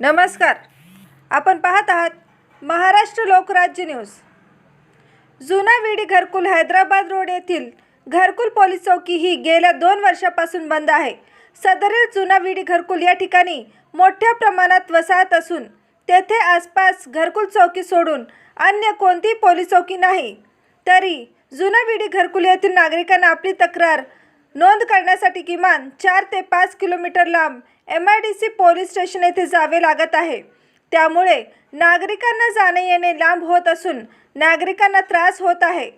नमस्कार. आपण पाहत आहात महाराष्ट्र लोकराज्य न्यूज. जुना विडी घरकुल हैदराबाद रोड येथील घरकुल पोलीस चौकी ही गेल्या दोन वर्षापासून बंद आहे. सदरील जुना विडी घरकुल या ठिकाणी मोठ्या प्रमाणात वसाहत असून तेथे आसपास घरकुल चौकी सोडून अन्य कोणतीही पोलीस चौकी नाही. तरी जुना विडी घरकुल येथील नागरिकांना आपली तक्रार नोंद करण्यासाठी किमान चार ते पाच किलोमीटर लांब M I D C police station येथे जावे लागत आहे. त्यामुळे नागरिकांना जाणे येणे लांब होत असून नागरिकांना त्रास होत आहे.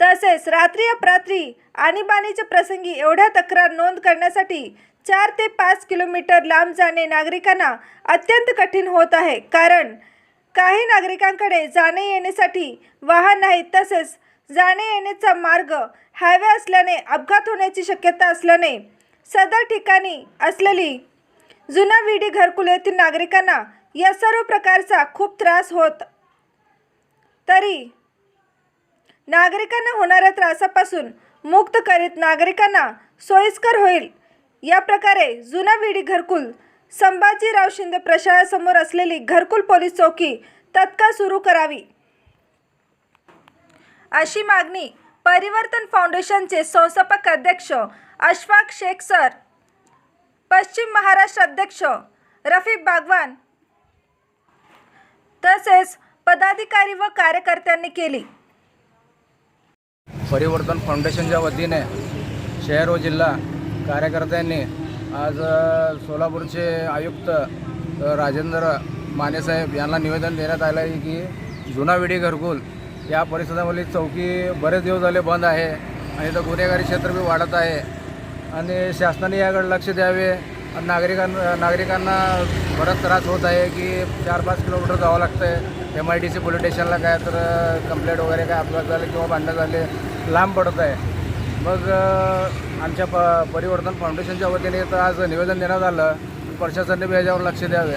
तसेच रात्री अपरात्री आणीबाणीच्या प्रसंगी एवढ्या तक्रार नोंद करण्यासाठी चार ते पाच किलोमीटर लांब जाणे नागरिकांना अत्यंत कठीण होत आहे. कारण काही नागरिकांकडे जाणे येण्यासाठी वाहन नाहीत तसेच जाणे येण्याचा मार्ग हायवे असल्याने अपघात होण्याची शक्यता असल्याने सदर ठिकाणी असलेली जुना विडी घरकुल येथील नागरिकांना या सर्व प्रकारचा खूप त्रास होत. तरी नागरिकांना होणाऱ्या त्रासापासून मुक्त करीत नागरिकांना सोयीस्कर होईल. या प्रकारे जुना विडी घरकुल संभाजीराव शिंदे प्रशाळासमोर असलेली घरकुल पोलीस चौकी तत्काळ सुरू करावी. अशी मागणी परिवर्तन फाउंडेशनचे संस्थापक अध्यक्ष अशफाक शेख सर पश्चिम महाराष्ट्र अध्यक्ष रफीक बागवान तसेच पदाधिकारी व कार्यकर्त्यांनी केली. परिवर्तन फाउंडेशनच्या वतीने शहर व जिल्हा कार्यकर्त्यांनी आज सोलापूरचे आयुक्त राजेंद्र मानेसाहेब यांना निवेदन देण्यात आलं आहे की जुना विडी घरकुल या परिसरामधली चौकी बरेच दिवस झाले बंद आहे आणि इथं गुन्हेगारी क्षेत्र बी वाढत आहे. आणि शासनाने याकडे लक्ष द्यावे. आणि नागरिकांना नागरिकांना बराच त्रास होत आहे की चार पाच किलोमीटर जावं लागतं आहे M I D C police स्टेशनला काय तर कंप्लेंट वगैरे काय अपघात झाले किंवा भांडणं झाले लांब पडत आहे. मग आमच्या प परिवर्तन फाउंडेशनच्या वतीने तर आज निवेदन देण्यात आलं. प्रशासनाने बी याच्यावर लक्ष द्यावे.